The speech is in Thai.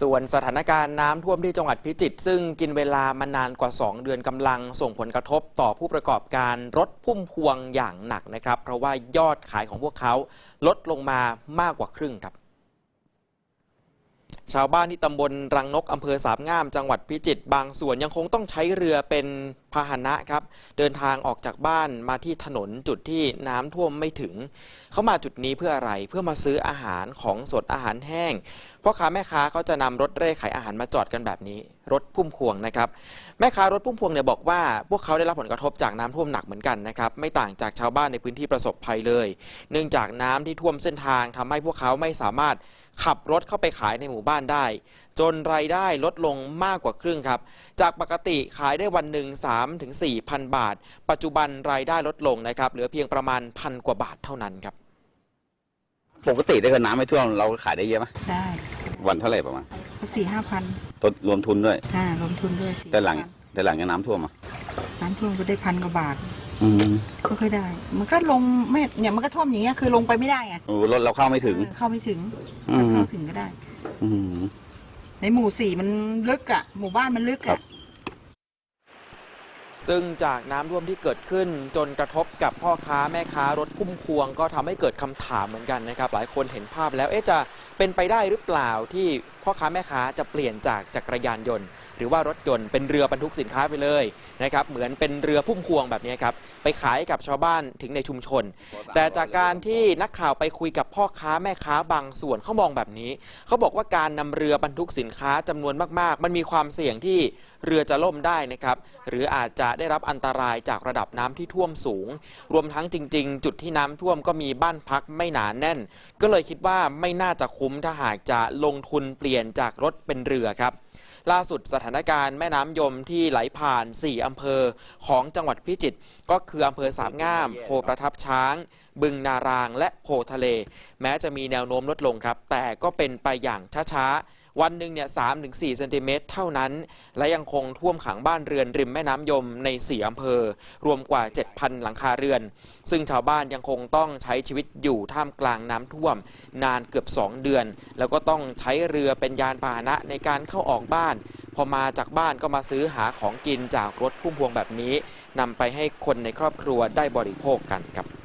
ส่วนสถานการณ์น้ำท่วมที่จังหวัดพิจิตรซึ่งกินเวลามานานกว่า 2 เดือนกำลังส่งผลกระทบต่อผู้ประกอบการรถพุ่มพวงอย่างหนักนะครับ เพราะว่ายอดขายของพวกเขาลดลงมามากกว่าครึ่งครับ ชาวบ้านที่ตำบลรังนกอำเภอสามงาม จังหวัดพิจิตรบางส่วนยังคงต้องใช้เรือเป็น พาหนะครับ เดินทางออกจากบ้านมาที่ถนนจุดที่น้ำท่วมไม่ถึง เขามาจุดนี้เพื่ออะไรเพื่อมาซื้ออาหารของสดอาหารแห้งพ่อค้าแม่ค้าเขาจะนำรถเร่ขายอาหารมาจอดกันแบบนี้ รถพุ่มพวงนะครับ แม่ค้ารถพุ่มพวงเนี่ยบอกว่า พวกเขาได้รับผลกระทบจากน้ำท่วมหนักเหมือนกันนะครับไม่ต่างจากชาวบ้านในพื้นที่ประสบภัยเลย เนื่องจากน้ำที่ท่วมเส้นทางทำให้พวกเขาไม่สามารถขับรถเข้าไปขายในหมู่บ้านได้จนรายได้ลดลงมากกว่าครึ่งครับ จากปกติขายได้วันหนึ่ง3ถึง4พันบาท ปัจจุบันรายได้ลดลงนะครับเหลือเพียงประมาณพันกว่าบาทเท่านั้นครับ ปกติถ้าเกิดน้ำไม่ท่วมเราขายได้เยอะไหมได้วันเท่าไหร่ประมาณก็สี่ห้าพันต้นรวมทุนด้วย อ่ารวมทุนด้วยสี่แต่หลังแต่หลังจากน้ำท่วมอะน้ำท่วมก็ได้พันกว่าบาท อืมก็ค่อยได้ มันก็ลงไม่เนี่ยมันก็ท่วมอย่างเงี้ยคือลงไปไม่ได้ไงโอ้รถเราเข้าไม่ถึงเออเข้าไม่ถึงอืมถ้าเข้าถึงก็ได้ อืม ในหมู่สี่มันลึกอะหมู่บ้านมันลึกครัอะบ ซึ่งจากน้ำท่วมที่เกิดขึ้นจนกระทบกับพ่อค้าแม่ค้ารถพุ่มพวง ก็ทำให้เกิดคำถามเหมือนกันนะครับ หลายคนเห็นภาพแล้วเอ๊ะจะเป็นไปได้หรือเปล่าที่พ่อค้าแม่ค้าจะเปลี่ยนจากจักรยานยนต์ หรือว่ารถยนต์เป็นเรือบรรทุกสินค้าไปเลยนะครับเหมือนเป็นเรือพุ่มพวงแบบนี้ครับไปขายกับชาวบ้านถึงในชุมชน แต่จากการที่นักข่าวไปคุยกับพ่อค้าแม่ค้าบางส่วนเขามองแบบนี้เขาบอกว่าการนำเรือบรรทุกสินค้าจำนวนมาก ๆ มันมีความเสี่ยงที่เรือจะล่มได้นะครับหรืออาจจะได้รับอันตรายจากระดับน้ำที่ท่วมสูง รวมทั้งจริง ๆ จุดที่น้ำท่วมก็มีบ้านพักไม่หนาแน่น ก็เลยคิดว่าไม่น่าจะคุ้มถ้าหากจะลงทุนเปลี่ยนจากรถเป็นเรือครับล่าสุดสถานการณ์แม่น้ำยมที่ไหลผ่าน 4 อำเภอของจังหวัดพิจิตรก็คืออำเภอสามงาม โพประทับช้าง บึงนารางและโพทะเล แม้จะมีแนวโน้มลดลงครับ แต่ก็เป็นไปอย่างช้าๆ วันหนึ่งเนี่ยสามถึงสี่เซนติเมตรเท่านั้น และยังคงท่วมขังบ้านเรือนริมแม่น้ำยมใน4อำเภอ รวมกว่า 7,000 หลังคาเรือน ซึ่งชาวบ้านยังคงต้องใช้ชีวิตอยู่ท่ามกลางน้ำท่วม นานเกือบ 2 เดือน แล้วก็ต้องใช้เรือเป็นยานพาหนะในการเข้าออกบ้าน พอมาจากบ้านก็มาซื้อหาของกินจากรถพุ่มพวงแบบนี้นำไปให้คนในครอบครัวได้บริโภคกันครับ